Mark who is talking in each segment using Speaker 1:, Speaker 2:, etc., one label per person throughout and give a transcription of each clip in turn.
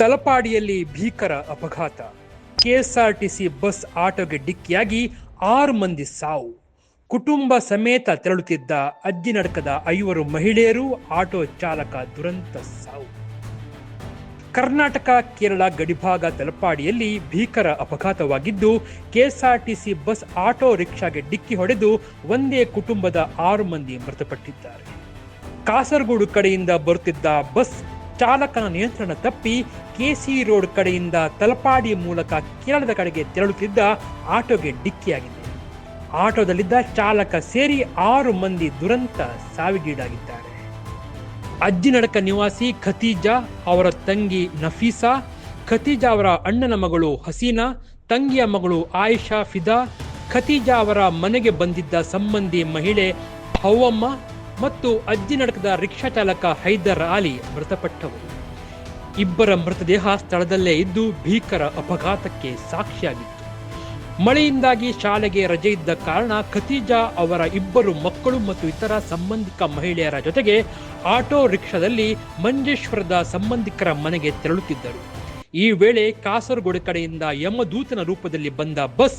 Speaker 1: ತಲಪಾಡಿಯಲ್ಲಿ ಭೀಕರ ಅಪಘಾತ. KSRTC bus ಆಟೋಗೆ ಡಿಕ್ಕಿಯಾಗಿ ಆರು ಮಂದಿ ಸಾವು. ಕುಟುಂಬ ಸಮೇತ ತೆರಳುತ್ತಿದ್ದ ಅಜ್ಜಿ ನಡಕದ ಐವರು ಮಹಿಳೆಯರು ಆಟೋ ಚಾಲಕ ದುರಂತ ಸಾವು. ಕರ್ನಾಟಕ, ಕೇರಳ ಗಡಿಭಾಗ ತಲಪಾಡಿಯಲ್ಲಿ ಭೀಕರ ಅಪಘಾತವಾಗಿದ್ದು, ಕೆಎಸ್ಆರ್ಟಿಸಿ ಬಸ್ ಆಟೋ ರಿಕ್ಷಾಗೆ ಡಿಕ್ಕಿ ಹೊಡೆದು ಒಂದೇ ಕುಟುಂಬದ ಆರು ಮಂದಿ ಮೃತಪಟ್ಟಿದ್ದಾರೆ. ಕಾಸರಗೋಡು ಕಡೆಯಿಂದ ಬರುತ್ತಿದ್ದ ಬಸ್ ಚಾಲಕನ ನಿಯಂತ್ರಣ ತಪ್ಪಿ ಕೆಸಿ ರೋಡ್ ಕಡೆಯಿಂದ ತಲಪಾಡಿ ಮೂಲಕ ಕೇರಳದ ಕಡೆಗೆ ತೆರಳುತ್ತಿದ್ದ ಆಟೋಗೆ ಡಿಕ್ಕಿಯಾಗಿದೆ. ಆಟೋದಲ್ಲಿದ್ದ ಚಾಲಕ ಸೇರಿ ಆರು ಮಂದಿ ದುರಂತ ಸಾವಿಗೀಡಾಗಿದ್ದಾರೆ. ಅಜ್ಜಿನಡಕ ನಿವಾಸಿ ಖತೀಜಾ, ಅವರ ತಂಗಿ ನಫೀಸಾ, ಖತೀಜಾ ಅವರ ಅಣ್ಣನ ಮಗಳು ಹಸೀನಾ, ತಂಗಿಯ ಮಗಳು ಆಯಿಷಾ ಫಿದಾ, ಖತೀಜಾ ಅವರ ಮನೆಗೆ ಬಂದಿದ್ದ ಸಂಬಂಧಿ ಮಹಿಳೆ ಹವ್ವಮ್ಮ ಮತ್ತು ಅಜ್ಜಿ ನಡಕದ ರಿಕ್ಷಾ ಚಾಲಕ ಹೈದರ್ ಅಲಿ ಮೃತಪಟ್ಟವರು ಇಬ್ಬರ ಮೃತದೇಹ ಸ್ಥಳದಲ್ಲೇ ಇದ್ದು ಭೀಕರ ಅಪಘಾತಕ್ಕೆ ಸಾಕ್ಷಿಯಾಗಿತ್ತು. ಮಳೆಯಿಂದಾಗಿ ಶಾಲೆಗೆ ರಜೆ ಇದ್ದ ಕಾರಣ ಖತೀಜಾ ಅವರ ಇಬ್ಬರು ಮಕ್ಕಳು ಮತ್ತು ಇತರ ಸಂಬಂಧಿಕ ಮಹಿಳೆಯರ ಜೊತೆಗೆ ಆಟೋ ರಿಕ್ಷಾದಲ್ಲಿ ಮಂಜೇಶ್ವರದ ಸಂಬಂಧಿಕರ ಮನೆಗೆ ತೆರಳುತ್ತಿದ್ದರು. ಈ ವೇಳೆ ಕಾಸರಗೋಡು ಕಡೆಯಿಂದ ಯಮದೂತನ ರೂಪದಲ್ಲಿ ಬಂದ ಬಸ್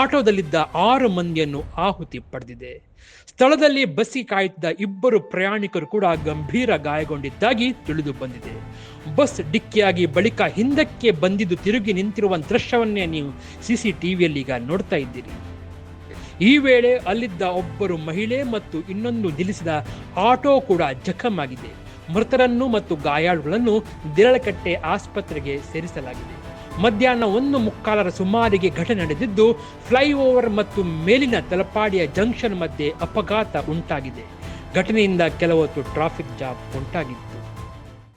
Speaker 1: ಆಟೋದಲ್ಲಿದ್ದ ಆರು ಮಂದಿಯನ್ನು ಆಹುತಿ ಪಡೆದಿದೆ. ಸ್ಥಳದಲ್ಲಿ ಬಸ್ಸಿ ಕಾಯುತ್ತಿದ್ದ ಇಬ್ಬರು ಪ್ರಯಾಣಿಕರು ಕೂಡ ಗಂಭೀರ ಗಾಯಗೊಂಡಿದ್ದಾಗಿ ತಿಳಿದು ಬಂದಿದೆ. ಬಸ್ ಡಿಕ್ಕಿಯಾಗಿ ಬಳಿಕ ಹಿಂದಕ್ಕೆ ಬಂದಿದ್ದು ತಿರುಗಿ ನಿಂತಿರುವ ದೃಶ್ಯವನ್ನೇ ನೀವು ಸಿಸಿಟಿವಿಯಲ್ಲಿ ಈಗ ನೋಡ್ತಾ ಇದ್ದೀರಿ. ಈ ವೇಳೆ ಅಲ್ಲಿದ್ದ ಒಬ್ಬರು ಮಹಿಳೆ ಮತ್ತು ಇನ್ನೊಂದು ನಿಲ್ಲಿಸಿದ ಆಟೋ ಕೂಡ ಜಖಮಾಗಿದೆ. ಮೃತರನ್ನು ಮತ್ತು ಗಾಯಾಳುಗಳನ್ನು ದಿರಳಕಟ್ಟೆ ಆಸ್ಪತ್ರೆಗೆ ಸೇರಿಸಲಾಗಿದೆ. ಮಧ್ಯಾಹ್ನ ಒಂದು ಮುಕ್ಕಾಲರ ಸುಮಾರಿಗೆ ಘಟನೆ ನಡೆದಿದ್ದು, ಫ್ಲೈಓವರ್ ಮತ್ತು ಮೇಲಿನ ತಲಪಾಡಿಯ ಜಂಕ್ಷನ್ ಮಧ್ಯೆ ಅಪಘಾತ ಉಂಟಾಗಿದೆ. ಘಟನೆಯಿಂದ ಕೆಲವೊತ್ತು ಟ್ರಾಫಿಕ್ ಜಾಮ್ ಉಂಟಾಗಿದೆ